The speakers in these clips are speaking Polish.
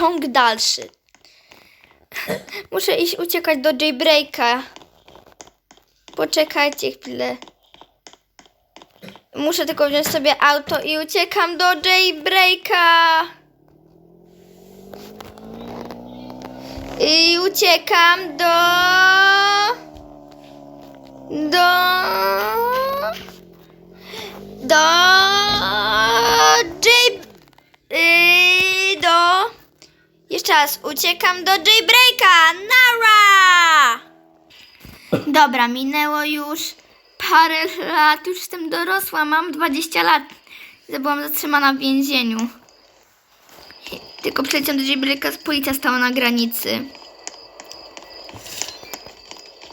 Ciąg dalszy. Muszę iść uciekać do Jaybreaka. Poczekajcie chwilę. Muszę tylko wziąć sobie auto i uciekam do Jaybreaka. I uciekam do... Do... Do... Jay... Jeszcze raz, uciekam do Jaybreaka! Nara! Dobra, minęło już parę lat, już jestem dorosła, mam 20 lat. Byłam zatrzymana w więzieniu. Tylko przyleciałam do Jaybreaka, policja stała na granicy.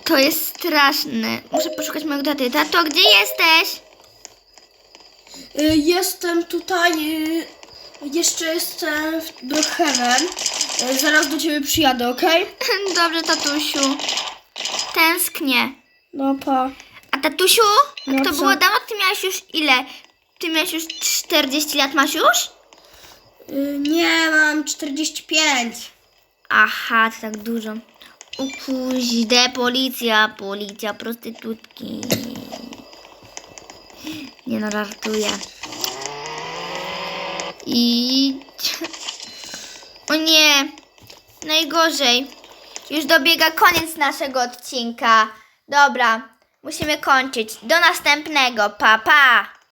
To jest straszne. Muszę poszukać mojego taty. Tato, gdzie jesteś? Y, Jestem tutaj, y, jeszcze jestem w Brookhaven. Y, Zaraz do ciebie przyjadę, okej? Dobrze, tatusiu. Tęsknię. No pa. A tatusiu? Jak No to co? było dawno? Ty miałeś już ile? Ty miałeś już 40 lat, masz już? Y, Nie, mam 45. Aha, to tak dużo. Ukuźde, policja, policja, prostytutki. Nie no, żartuję. I... O nie, najgorzej. Już dobiega koniec naszego odcinka. Dobra, musimy kończyć. Do następnego, pa pa!